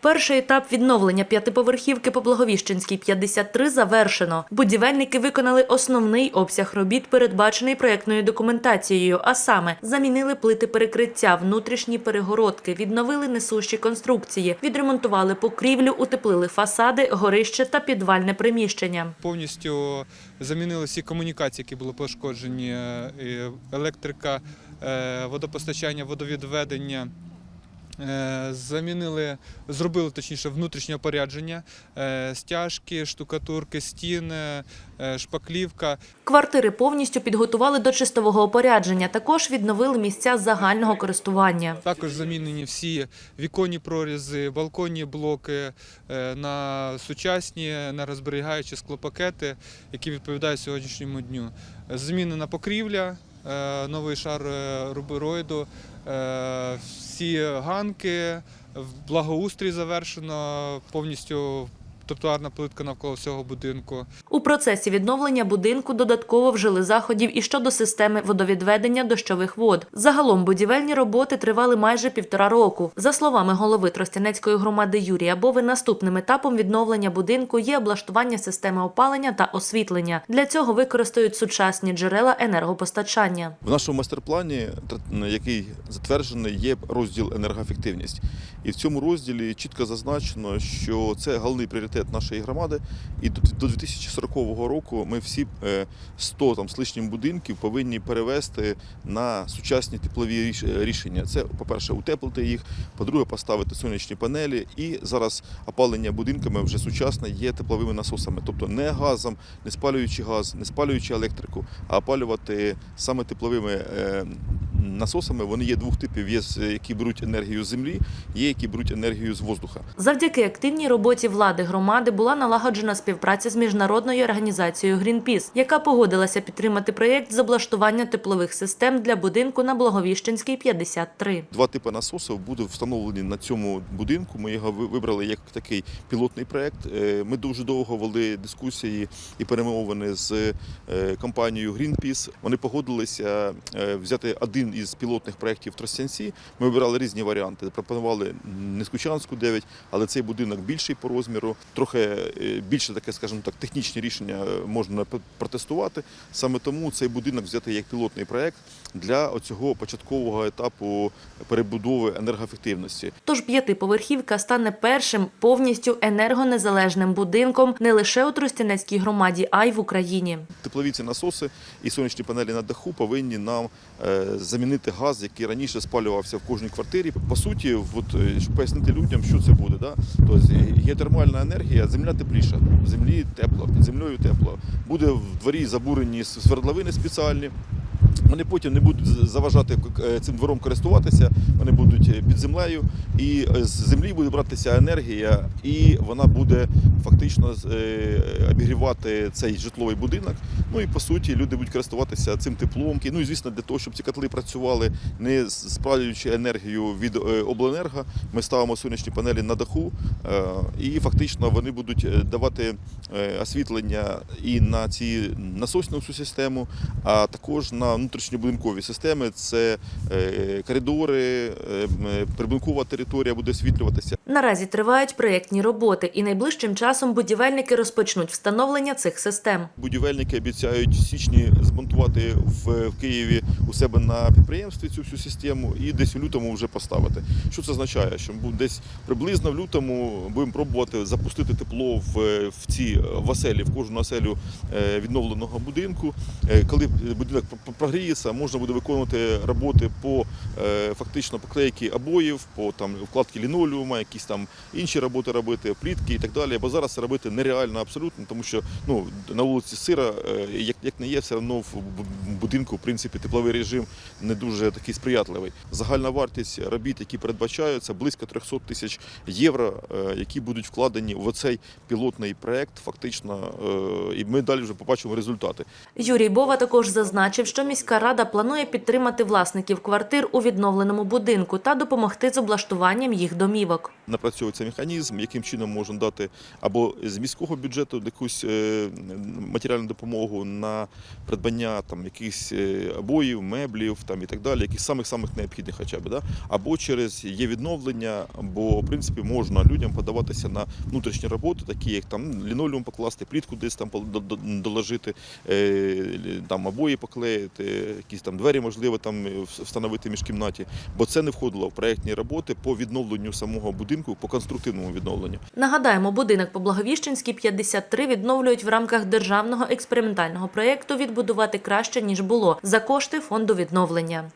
Перший етап відновлення п'ятиповерхівки по Благовіщенській 53 завершено. Будівельники виконали основний обсяг робіт, передбачений проєктною документацією, а саме замінили плити перекриття, внутрішні перегородки, відновили несущі конструкції, відремонтували покрівлю, утеплили фасади, горище та підвальне приміщення. Повністю замінили всі комунікації, які були пошкоджені, е, електрика, е, водопостачання, водовідведення. Е, Замінили, зробили точніше внутрішнє опорядження, е, стяжки, штукатурки, стіни, е, шпаклівка. Квартири повністю підготували до чистового опорядження. Також відновили місця загального користування. Також замінені всі віконні прорізи, балконні блоки на сучасні, енергозберігаючі склопакети, які відповідають сьогоднішньому дню. Змінена покрівля, новий шар рубероїду, всі ганки, благоустрій завершено повністю. Тротуарна плитка навколо всього будинку. У процесі відновлення будинку додатково вжили заходів і щодо системи водовідведення дощових вод. Загалом будівельні роботи тривали майже півтора року. За словами голови Тростянецької громади Юрія Бови, наступним етапом відновлення будинку є облаштування системи опалення та освітлення. Для цього використають сучасні джерела енергопостачання. В нашому майстер-плані, який затверджений, є розділ енергоефективність. І в цьому розділі чітко зазначено, що це головний пріоритет нашої громади. І до до 2040 року ми всі е, 100 там з лишнім будинків повинні перевести на сучасні теплові рішення. Це, по-перше, утеплити їх, по-друге, поставити сонячні панелі. І зараз опалення будинками вже сучасне є тепловими насосами, тобто не газом, не спалюючи газ, не спалюючи електрику, а опалювати саме тепловими е, насосами. Вони є двох типів: є з- які беруть енергію з землі, є які беруть енергію з воздуха. Завдяки активній роботі влади громади була налагоджена співпраця з міжнародною організацією Greenpeace, яка погодилася підтримати проєкт з облаштування теплових систем для будинку на Благовіщенській 53. Два типи насосів будуть встановлені на цьому будинку. Ми його вибрали як такий пілотний проект. Е, Ми дуже довго вели дискусії і перемовини з е, компанією Greenpeace. Вони погодилися е, взяти один із пілотних проєктів в Тростянці. Ми вибирали різні варіанти. Пропонували Нескучанську 9, але цей будинок більший по розміру, трохи е, більше таке, скажімо так, технічні рішення е, можна протестувати. Саме тому цей будинок взяти як пілотний проект для оцього початкового етапу перебудови енергоефективності. Тож п'ятиповерхівка стане першим повністю енергонезалежним будинком не лише у Тростянецькій громаді, а й в Україні. Теплові ці насоси і сонячні панелі на даху повинні нам е, замінити газ, який раніше спалювався в кожній квартирі. По суті, от, е, щоб пояснити людям, що це буде. Да? Тобто геотермальна енергія, земля тепліша, в землі тепло, під землею тепло. Буде в дворі забурені свердловини спеціальні. Вони потім не будуть заважати е, цим двором користуватися, вони будуть е, під землею, і е, з землі буде братися енергія, і вона буде фактично обігрівати цей житловий будинок. Ну і по суті люди будуть користуватися цим теплом. Ну і звісно, для того, щоб ці котли працювали, не спалюючи енергію від обленерго, ми ставимо сонячні панелі на даху, і фактично вони будуть давати освітлення і на ці насосну систему, а також на внутрішньобудинкові системи. Це е, коридори, е, е, прибудинкова територія буде освітлюватися. Наразі тривають проєктні роботи, і найближчим часом будівельники розпочнуть встановлення цих систем. Будівельники обіцяють в січні змонтувати в, Києві у себе на підприємстві цю всю систему і десь у лютому вже поставити. Що це означає? Що десь приблизно в лютому будемо пробувати запустити тепло в, в ці в оселі, в кожну оселю е, відновленого будинку. Е, Коли будинок пр- прогріється, можна буде виконувати роботи по е, фактично поклейки обоїв, по там вкладки лінолеума, якісь там інші роботи робити, плітки і так далі. Бо зараз робити нереально абсолютно, тому що ну на вулиці сира, е, як, як не є, все одно в будинку, в принципі, тепловий режим не дуже такий сприятливий. Загальна вартість робіт, які передбачаються, близько 300 тисяч євро, е, які будуть вкладені в оцей пілотний проект. Фактично, е, і ми далі вже побачимо результати. Юрій Бова також зазначив, що міська рада планує підтримати власників квартир у відновленому будинку та допомогти з облаштуванням їх домівок. Напрацьовується механізм, яким чином можна дати або з міського бюджету якусь е, матеріальну допомогу на придбання там якихось е, обоїв, меблів там і так далі, яких самих самих необхідних, хоча б да? або через є відновлення, бо в принципі можна людям подаватися на внутрішні роботи, такі як там лінолеум покласти, плітку десь там доложити, е, там обої поклеїти, якісь там двері можливо там встановити між кімнаті, бо це не входило в проектні роботи по відновленню самого будинку, по конструктивному відновленню. Нагадаємо, будинок по Благовіщенській 53 відновлюють в рамках державного експериментального проєкту відбудувати краще ніж було за кошти фонду відновлення.